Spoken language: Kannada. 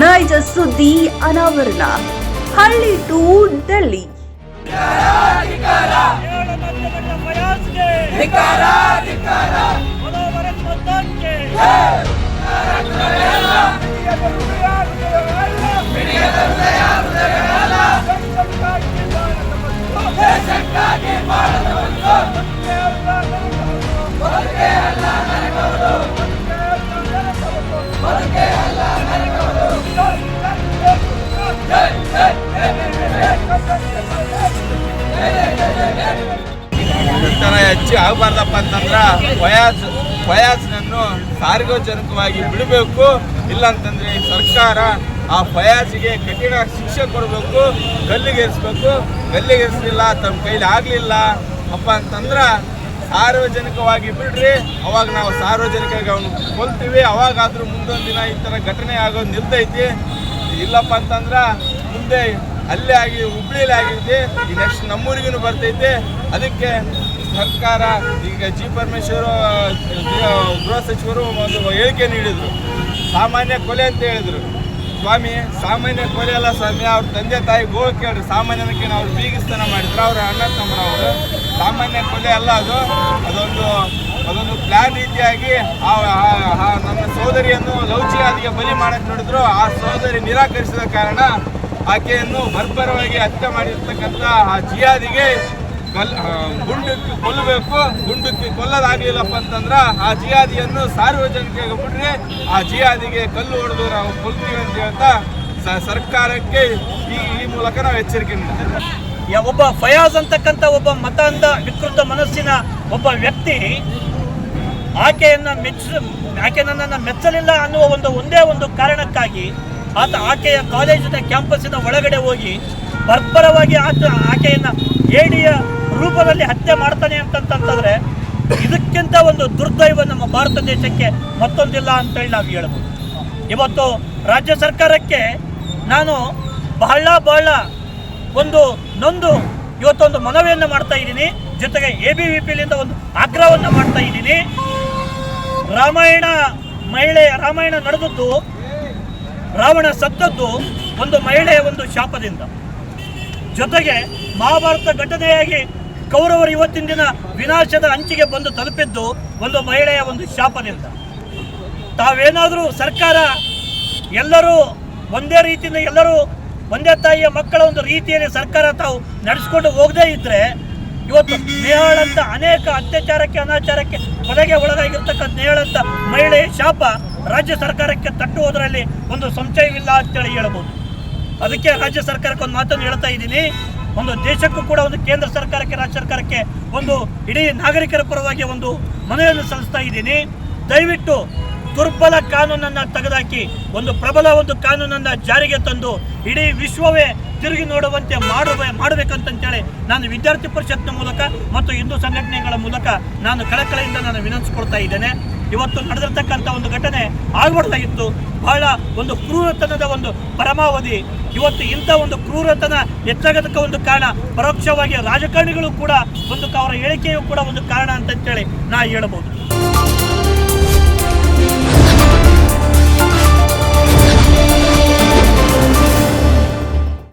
ನೈಜ ಸುದ್ದಿ ಅನಾವರಣ ಹಳ್ಳಿ ಟು ಡೆಲ್ಲಿ. ಏಳನಂದಗಡ್ಡ ತರ ಹೆಚ್ಚು ಆಗಬಾರ್ದಪ್ಪ ಅಂತಂದ್ರೆ ಫಯಾಜ್ ಫಯಾಜ್ನನ್ನು ಸಾರ್ವಜನಿಕವಾಗಿ ಬಿಡಬೇಕು. ಇಲ್ಲಾಂತಂದ್ರೆ ಈ ಸರ್ಕಾರ ಆ ಫಯಾಜ್ಗೆ ಕಠಿಣ ಶಿಕ್ಷೆ ಕೊಡಬೇಕು, ಗಲ್ಲಿಗೇರಿಸ್ಬೇಕು. ಗಲ್ಲಿಗೇರಿಸಲಿಲ್ಲ ತಮ್ಮ ಕೈಲಿ ಆಗಲಿಲ್ಲ. ಅಪ್ಪ ಅಂತಂದ್ರ ಸಾರ್ವಜನಿಕವಾಗಿ ಬಿಡ್ರಿ. ಅವಾಗ ನಾವು ಸಾರ್ವಜನಿಕವಾಗಿ ಅವನು ಕೊಲ್ತೀವಿ. ಅವಾಗಾದರೂ ಮುಂದೊಂದು ದಿನ ಈ ಥರ ಘಟನೆ ಆಗೋದು ನಿಲ್ತೈತಿ ಇಲ್ಲಪ್ಪ ಅಂತಂದ್ರೆ ಮುಂದೆ ಅಲ್ಲೇ ಆಗಿ ಹುಬ್ಳಿಲಿ ಆಗಿರುತ್ತೆ ಈ ನೆಕ್ಸ್ಟ್ ನಮ್ಮೂರಿಗೂ ಬರ್ತೈತೆ. ಅದಕ್ಕೆ ಸರ್ಕಾರ, ಈಗ ಜಿ ಪರಮೇಶ್ವರ ಗೃಹ ಸಚಿವರು ಒಂದು ಹೇಳಿಕೆ ನೀಡಿದರು. ಸಾಮಾನ್ಯ ಕೊಲೆ ಅಂತ ಹೇಳಿದರು. ಸ್ವಾಮಿ, ಸಾಮಾನ್ಯ ಕೊಲೆ ಅಲ್ಲ ಸ್ವಾಮಿ, ಅವ್ರ ತಂದೆ ತಾಯಿ ಗೋ ಕೇಳ್ರಿ. ಸಾಮಾನ್ಯನಕ್ಕೆ ಅವ್ರು ಬೀಗಿಸ್ತಾನ ಮಾಡಿದ್ರು. ಅವ್ರ ಅಣ್ಣ ತಮ್ಮರವರು ಸಾಮಾನ್ಯ ಕೊಲೆ ಅಲ್ಲ ಅದು. ಅದೊಂದು ಅದೊಂದು ಪ್ಲ್ಯಾನ್ ರೀತಿಯಾಗಿ ಆ ನನ್ನ ಸೋದರಿಯನ್ನು ಲೌಚಿಯಾದಿಗೆ ಬಲಿ ಮಾಡಕ್ಕೆ ನೋಡಿದ್ರು. ಆ ಸೋದರಿ ನಿರಾಕರಿಸಿದ ಕಾರಣ ಆಕೆಯನ್ನು ಬರ್ಬರವಾಗಿ ಹತ್ಯೆ ಮಾಡಿರ್ತಕ್ಕಂಥ ಆ ಜಿಯಾದಿಗೆ ಕಲ್ ಗುಂಡಕ್ಕೆ ಕೊಲ್ಲಬೇಕು. ಗುಂಡಕ್ಕೆ ಕೊಲ್ಲದಾಗಲಿಲ್ಲಪ್ಪ ಅಂತಂದ್ರೆ ಆ ಜಿಯಾದಿಯನ್ನು ಸಾರ್ವಜನಿಕರಿಗೆ ಬಿಡ್ರಿ ಆ ಜಿಯಾದಿಗೆ ಕಲ್ಲು ಹೊಡೆದು ನಾವು ಕೊಲ್ತೀವಿ ಅಂತ ಹೇಳ್ತಾ ಸರ್ಕಾರಕ್ಕೆ ಈ ಈ ಮೂಲಕ ನಾವು ಎಚ್ಚರಿಕೆ ನೀಡಿದ್ದೇವೆ. ಒಬ್ಬ ಫಯಾಜ್ ಅಂತಕ್ಕಂಥ ಒಬ್ಬ ಮತಾಂಧ ವಿಕೃತ ಮನಸ್ಸಿನ ಒಬ್ಬ ವ್ಯಕ್ತಿ ಆಕೆಯನ್ನು ಮೆಚ್ಚ ಆಕೆ ನನ್ನನ್ನು ಮೆಚ್ಚಲಿಲ್ಲ ಅನ್ನುವ ಒಂದು ಒಂದೇ ಒಂದು ಕಾರಣಕ್ಕಾಗಿ ಆತ ಆಕೆಯ ಕಾಲೇಜಿನ ಕ್ಯಾಂಪಸ್ಸಿನ ಒಳಗಡೆ ಹೋಗಿ ಬರ್ಬರವಾಗಿ ಆತ ಆಕೆಯನ್ನ ಏಡಿಯ ರೂಪದಲ್ಲಿ ಹತ್ಯೆ ಮಾಡ್ತಾನೆ ಅಂತಂತಂದ್ರೆ ಇದಕ್ಕಿಂತ ಒಂದು ದುರ್ದೈವ ನಮ್ಮ ಭಾರತ ದೇಶಕ್ಕೆ ಮತ್ತೊಂದಿಲ್ಲ ಅಂತೇಳಿ ನಾವು ಹೇಳ್ಬೋದು. ಇವತ್ತು ರಾಜ್ಯ ಸರ್ಕಾರಕ್ಕೆ ನಾನು ಬಹಳ ಬಹಳ ಒಂದು ನೊಂದು ಇವತ್ತೊಂದು ಮನವಿಯನ್ನು ಮಾಡ್ತಾ ಇದ್ದೀನಿ. ಜೊತೆಗೆ ಎ ಬಿ ವಿ ಪಿಲಿಂದ ಒಂದು ಆಗ್ರಹವನ್ನು ಮಾಡ್ತಾ ಇದ್ದೀನಿ. ರಾಮಾಯಣ ಮಹಿಳೆ ರಾಮಾಯಣ ನಡೆದದ್ದು ರಾವಣ ಸತ್ತದ್ದು ಒಂದು ಮಹಿಳೆಯ ಒಂದು ಶಾಪದಿಂದ. ಜೊತೆಗೆ ಮಹಾಭಾರತ ಘಟನೆಯಾಗಿ ಕೌರವರು ಇವತ್ತಿನ ದಿನ ವಿನಾಶದ ಅಂಚಿಗೆ ಬಂದು ತಲುಪಿದ್ದು ಒಂದು ಮಹಿಳೆಯ ಒಂದು ಶಾಪದಿಂದ. ತಾವೇನಾದರೂ ಸರ್ಕಾರ ಎಲ್ಲರೂ ಒಂದೇ ರೀತಿಯಿಂದ ಎಲ್ಲರೂ ಒಂದೇ ತಾಯಿಯ ಮಕ್ಕಳ ಒಂದು ರೀತಿಯಲ್ಲಿ ಸರ್ಕಾರ ತಾವು ನಡೆಸ್ಕೊಂಡು ಹೋಗದೇ ಇದ್ದರೆ ಇವತ್ತು ನೇಹಾಳಂತ ಅನೇಕ ಅತ್ಯಾಚಾರಕ್ಕೆ ಅನಾಚಾರಕ್ಕೆ ಕೊಲೆಗೆ ಒಳಗಾಗಿರ್ತಕ್ಕಂಥ ನೇಹಾಳಂತ ಮಹಿಳೆಯ ಶಾಪ ರಾಜ್ಯ ಸರ್ಕಾರಕ್ಕೆ ತಟ್ಟುವುದರಲ್ಲಿ ಒಂದು ಸಂಶಯವಿಲ್ಲ ಅಂತೇಳಿ ಹೇಳ್ಬೋದು. ಅದಕ್ಕೆ ರಾಜ್ಯ ಸರ್ಕಾರಕ್ಕೆ ಒಂದು ಮಾತನ್ನು ಹೇಳ್ತಾ ಇದ್ದೀನಿ. ಒಂದು ದೇಶಕ್ಕೂ ಕೂಡ ಒಂದು ಕೇಂದ್ರ ಸರ್ಕಾರಕ್ಕೆ, ರಾಜ್ಯ ಸರ್ಕಾರಕ್ಕೆ ಒಂದು ಇಡೀ ನಾಗರಿಕರ ಪರವಾಗಿ ಒಂದು ಮನವಿಯನ್ನು ಸಲ್ಲಿಸ್ತಾ ಇದ್ದೀನಿ. ದಯವಿಟ್ಟು ದುರ್ಬಲ ಕಾನೂನನ್ನು ತೆಗೆದಾಕಿ, ಒಂದು ಪ್ರಬಲ ಒಂದು ಕಾನೂನನ್ನು ಜಾರಿಗೆ ತಂದು ಇಡೀ ವಿಶ್ವವೇ ತಿರುಗಿ ನೋಡುವಂತೆ ಮಾಡುವ, ಮಾಡಬೇಕಂತಂತೇಳಿ ನಾನು ವಿದ್ಯಾರ್ಥಿ ಪರಿಷತ್ನ ಮೂಲಕ ಮತ್ತು ಹಿಂದೂ ಸಂಘಟನೆಗಳ ಮೂಲಕ ನಾನು ಕಳಕಳಿಯಿಂದ ನಾನು ವಿನಂತಿಸ್ಕೊಳ್ತಾ ಇದ್ದೇನೆ. ಇವತ್ತು ನಡೆದಿರ್ತಕ್ಕಂಥ ಒಂದು ಘಟನೆ ಆಗ್ಬಾರ್ದಾಗಿತ್ತು ಬಹಳ ಒಂದು ಕ್ರೂರತನದ ಒಂದು ಪರಮಾವಧಿ. ಇವತ್ತು ಇಂಥ ಒಂದು ಕ್ರೂರತನ ಹೆಚ್ಚಾಗೋದಕ್ಕೆ ಒಂದು ಕಾರಣ, ಪರೋಕ್ಷವಾಗಿ ರಾಜಕಾರಣಿಗಳು ಕೂಡ ಒಂದು ಅವರ ಹೇಳಿಕೆಯೂ ಕೂಡ ಒಂದು ಕಾರಣ ಅಂತಂತೇಳಿ ನಾ ಹೇಳ್ಬೋದು.